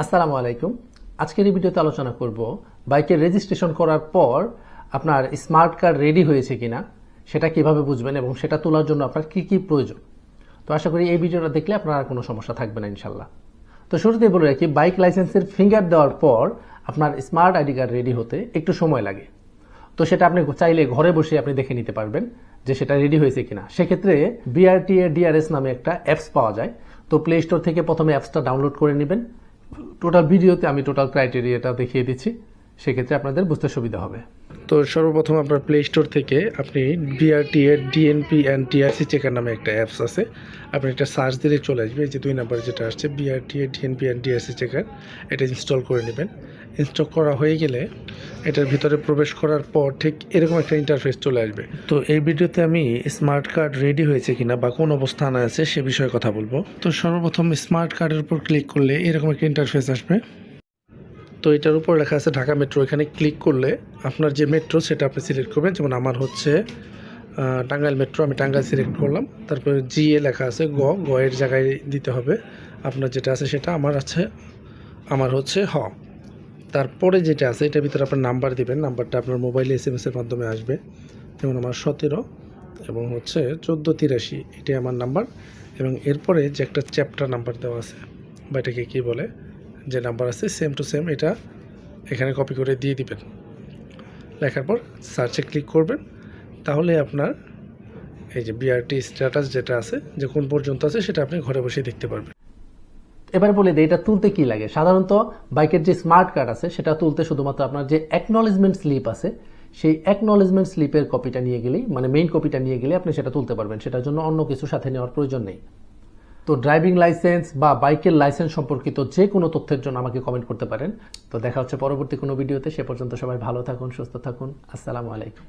আসসালামু আলাইকুম। আজকের এই ভিডিওতে আলোচনা করব বাইকের রেজিস্ট্রেশন করার পর আপনার স্মার্ট কার্ড রেডি হয়েছে কিনা, সেটা কীভাবে বুঝবেন এবং সেটা তোলার জন্য আপনার কি কি প্রয়োজন। তো আশা করি এই ভিডিওটা দেখলে আপনার আর কোনো সমস্যা থাকবে না ইনশাল্লাহ তো শুরুতেই বলে রাখি, বাইক লাইসেন্সের ফিঙ্গার দেওয়ার পর আপনার স্মার্ট আইডি কার্ড রেডি হতে একটু সময় লাগে। তো সেটা আপনি চাইলে ঘরে বসে আপনি দেখে নিতে পারবেন যে সেটা রেডি হয়েছে কিনা। সেক্ষেত্রে বিআরটিএ ডিআরএস নামে একটা অ্যাপস পাওয়া যায়। তো প্লে স্টোর থেকে প্রথমে অ্যাপসটা ডাউনলোড করে নেবেন। টোটাল ভিডিওতে আমি টোটাল ক্রাইটেরিয়াটা দেখিয়ে দিচ্ছি। সেক্ষেত্রে আপনাদের বুঝতে সুবিধা হবে। তো সর্বপ্রথম আপনার প্লে স্টোর থেকে আপনি BRTA DNP and TRC checker নামে একটা অ্যাপস আছে। আপনি একটা সার্চ দিলে চলে আসবে যে দুই নাম্বার যেটা আসছে BRTA DNP and TRC checker এটা ইনস্টল করে নেবেন। ইনস্টল করা হয়ে গেলে এটার ভিতরে প্রবেশ করার পর ঠিক এরকম একটা ইন্টারফেস চলে আসবে। তো এই ভিডিওতে আমি স্মার্ট কার্ড রেডি হয়েছে কিনা বা কোন অবস্থানে আছে সে বিষয়ে কথা বলব। তো সর্বপ্রথম স্মার্ট কার্ডের উপর ক্লিক করলে এরকম একটা ইন্টারফেস আসবে। তো এটার উপর লেখা আছে ঢাকা মেট্রো। এখানে ক্লিক করলে আপনার যে মেট্রো সেটা আপনি সিলেক্ট করবেন। যেমন আমার হচ্ছে টাঙ্গাইল মেট্রো, আমি টাঙ্গাইল সিলেক্ট করলাম। তারপরে জি এ লেখা আছে গ গ এর জায়গায় দিতে হবে। আপনার যেটা আছে সেটা আমার আছে, আমার হচ্ছে হ। তারপরে যেটা আছে, এটার ভিতরে আপনার নাম্বার দিবেন। নাম্বারটা আপনার মোবাইলে এস এম এসের মাধ্যমে আসবে। যেমন আমার সতেরো এবং হচ্ছে চোদ্দ তিরাশি, এটাই আমার নাম্বার এবং এরপরে যে একটা চ্যাপ্টার নাম্বার দেওয়া আছে, বা এটাকে কী বলে? যে নাম্বার আছে সেম টু সেম এটা এখানে কপি করে দিয়ে দিবেন। লেখার পর সার্চে ক্লিক করবেন। তাহলে আপনার এই যে বিআরটি স্ট্যাটাস যেটা আছে, যে কোন পর্যন্ত আছে, সেটা আপনি ঘরে বসে দেখতে পারবেন। এবার বলে দিই, এটা তুলতে কি লাগে? সাধারণত বাইকের যে স্মার্ট কার্ড আছে, সেটা তুলতে শুধুমাত্র আপনার যে অ্যাকনলেজমেন্ট স্লিপ আছে, সেই অ্যাকনলেজমেন্ট স্লিপের কপিটা নিয়ে গেলেই মানে মেইন কপিটা নিয়ে গেলে আপনি সেটা তুলতে পারবেন। সেটার জন্য অন্য কিছু সাথে নেওয়ার প্রয়োজন নেই। তো ড্রাইভিং লাইসেন্স বা বাইকের লাইসেন্স সম্পর্কিত যে কোনো তথ্যের জন্য আমাকে কমেন্ট করতে পারেন। তো দেখা হচ্ছে পরবর্তী কোনো ভিডিওতে সে পর্যন্ত সবাই ভালো থাকুন, সুস্থ থাকুন। আসসালামু আলাইকুম।